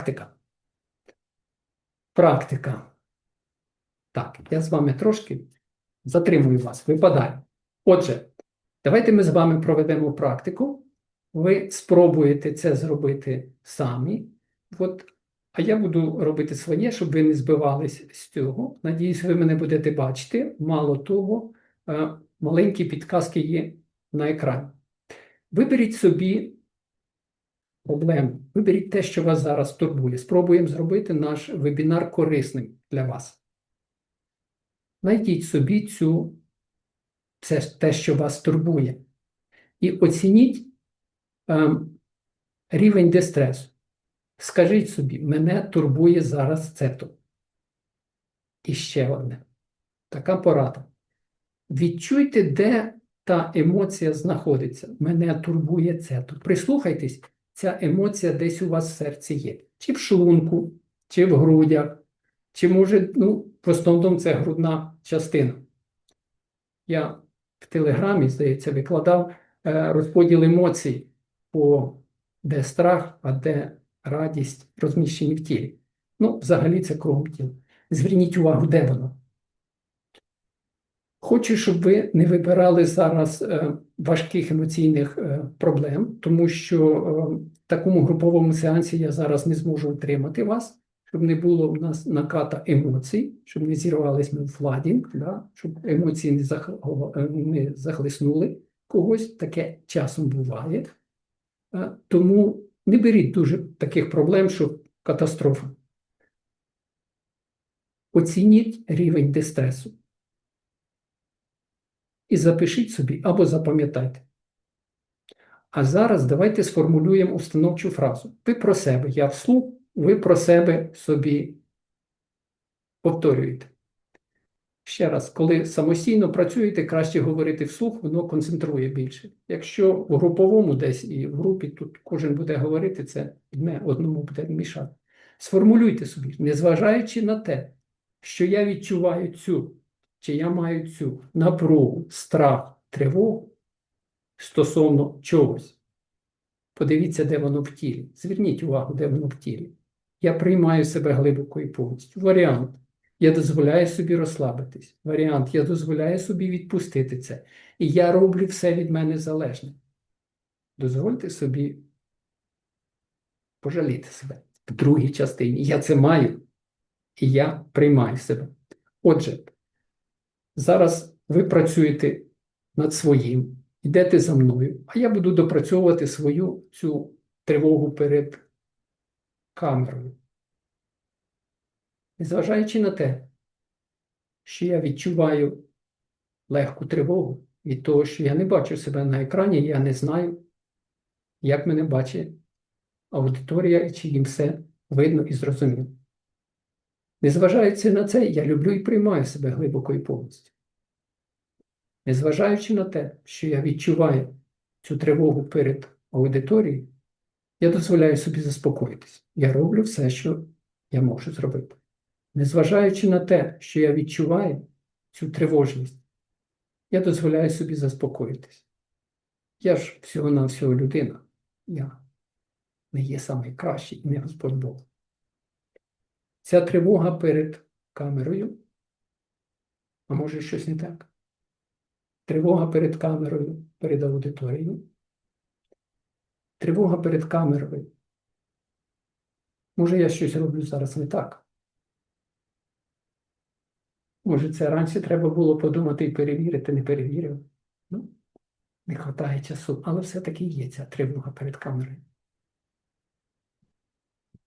Практика. Практика. Так, я з вами трошки затримую вас, випадаю. Отже, давайте ми з вами проведемо практику. Ви спробуєте це зробити самі. От, а я буду робити своє, щоб ви не збивались з цього. Надіюсь, ви мене будете бачити. Мало того, е, маленькі підказки є на екрані. Виберіть собі проблему, виберіть те, що вас зараз турбує. Спробуємо зробити наш вебінар корисним для вас. Найдіть собі цю, це те, що вас турбує, і оцініть ем, рівень дистресу. Скажіть собі, мене турбує зараз це то. І ще одне. Така порада. Відчуйте, де та емоція знаходиться. Мене турбує це то. Прислухайтесь, ця емоція десь у вас в серці є. Чи в шлунку, чи в грудях, чи може, ну, в основному це грудна частина. Я в Телеграмі, здається, викладав е, розподіл емоцій, по де страх, а де радість розміщені в тілі. Ну, взагалі це кругом тіла. Зверніть увагу, де воно. Хочу, щоб ви не вибирали зараз е, важких емоційних е, проблем, тому що е, в такому груповому сеансі я зараз не зможу утримати вас, щоб не було у нас наката емоцій, щоб не зірвались ми в фладінг, да? щоб емоції не, зах... не захлеснули когось. Таке часом буває. Тому не беріть дуже таких проблем, що катастрофа. Оцініть рівень дистресу. І запишіть собі або запам'ятайте. А зараз давайте сформулюємо установчу фразу. Ви про себе, я вслух, ви про себе собі повторюєте. Ще раз, коли самостійно працюєте, краще говорити вслух, воно концентрує більше. Якщо в груповому десь і в групі тут кожен буде говорити, це одне одному буде мішати. Сформулюйте собі, незважаючи на те, що я відчуваю цю, чи я маю цю напругу, страх, тривогу стосовно чогось. Подивіться, де воно в тілі. Зверніть увагу, де воно в тілі. Я приймаю себе глибоко і повністю. Варіант. Я дозволяю собі розслабитись. Варіант, я дозволяю собі відпустити це. І я роблю все від мене залежне. Дозвольте собі пожаліти себе в другій частині. Я це маю, і я приймаю себе. Отже, зараз ви працюєте над своїм, йдете за мною, а я буду допрацьовувати свою цю тривогу перед камерою. Незважаючи на те, що я відчуваю легку тривогу від того, що я не бачу себе на екрані, я не знаю, як мене бачить аудиторія і чи їм все видно і зрозуміло. Незважаючи на це, я люблю і приймаю себе глибоко і повністю. Незважаючи на те, що я відчуваю цю тривогу перед аудиторією, я дозволяю собі заспокоїтись. Я роблю все, що я можу зробити. Незважаючи на те, що я відчуваю цю тривожність, я дозволяю собі заспокоїтись. Я ж всього-навсього людина. Я не є найкращий і не Господь Бог. Ця тривога перед камерою, а може щось не так? Тривога перед камерою, перед аудиторією. Тривога перед камерою. Може, я щось роблю зараз не так. Може, це раніше треба було подумати і перевірити, не перевірив. Ну, не вистачає часу, але все-таки є ця тривога перед камерою.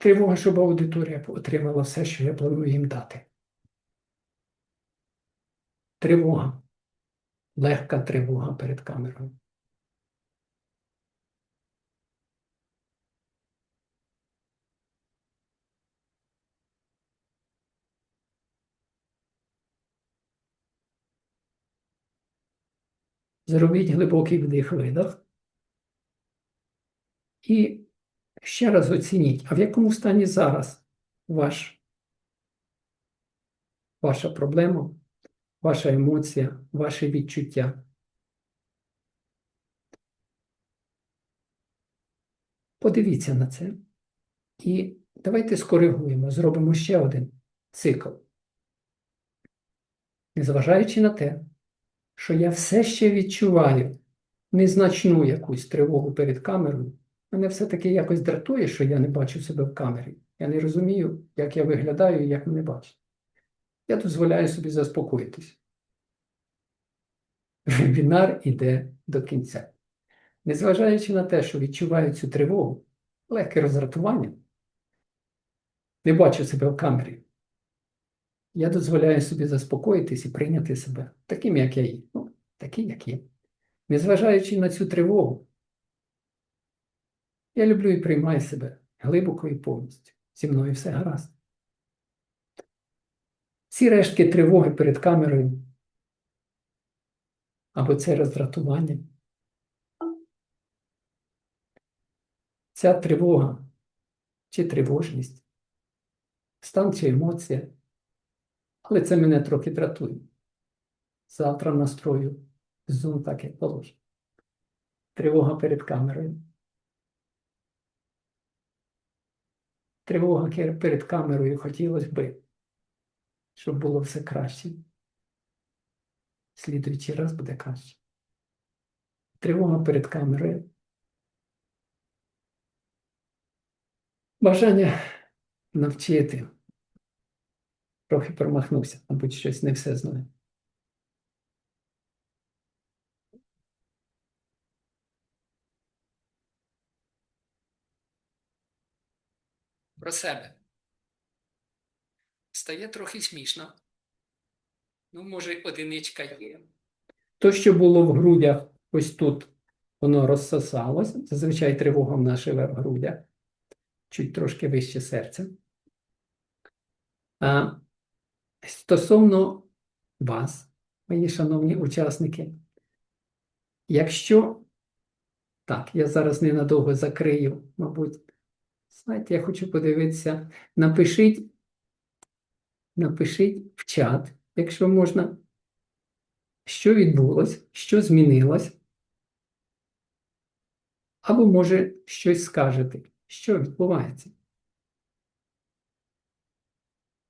Тривога, щоб аудиторія отримала все, що я планую їм дати. Тривога. Легка тривога перед камерою. Зробіть глибокий вдих-видох. І ще раз оцініть, а в якому стані зараз ваш, ваша проблема, ваша емоція, ваші відчуття. Подивіться на це і давайте скоригуємо, зробимо ще один цикл. Незважаючи на те, що я все ще відчуваю незначну якусь тривогу перед камерою, мене все-таки якось дратує, що я не бачу себе в камері. Я не розумію, як я виглядаю і як мене бачать. Я дозволяю собі заспокоїтись. Вебінар іде до кінця. Незважаючи на те, що відчуваю цю тривогу, легке роздратування, не бачу себе в камері. Я дозволяю собі заспокоїтись і прийняти себе таким, як я є. Ну, такий, як є. Незважаючи на цю тривогу, я люблю і приймаю себе глибоко і повністю. Зі мною все гаразд. Ці рештки тривоги перед камерою або це роздратування. Ця тривога чи тривожність, стан чи емоція, але це мене трохи дратує. Завтра настрою зум так як положено. Тривога перед камерою. Тривога перед камерою хотілося би, щоб було все краще. Слідуючий раз буде краще. Тривога перед камерою. Бажання навчити. Трохи промахнувся, мабуть, щось не все знаю. Про себе. Стає трохи смішно. Ну, може, одиничка є. То, що було в грудях, ось тут, воно розсосалось. Зазвичай тривога в нас живе в грудях, чуть трошки вище серця. А стосовно вас, мої шановні учасники, якщо так, я зараз ненадовго закрию, мабуть. Знаєте, я хочу подивитися. Напишіть, напишіть в чат, якщо можна, що відбулось, що змінилось. Або, може, щось скажете, що відбувається.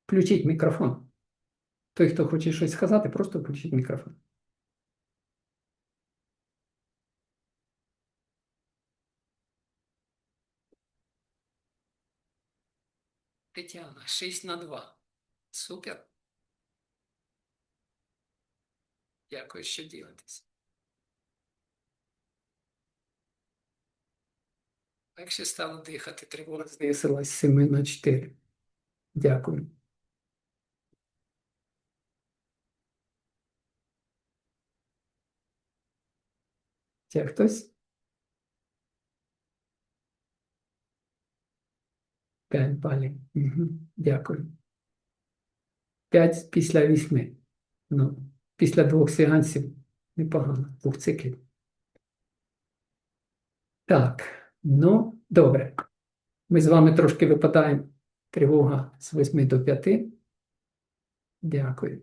Включіть мікрофон. Той, хто хоче щось сказати, просто включіть мікрофон. Тетяна, 6 на 2. Супер. Дякую, що ділитесь. Легше стало дихати, тривога знизилась з 7 на 4. Дякую. Ще хтось? 5. Угу. Дякую. 5 після вісьми. Ну, після двох сеансів непогано, двох циклів. Так, ну, добре. Ми з вами трошки випадаємо. Тривога з 8 до 5. Дякую.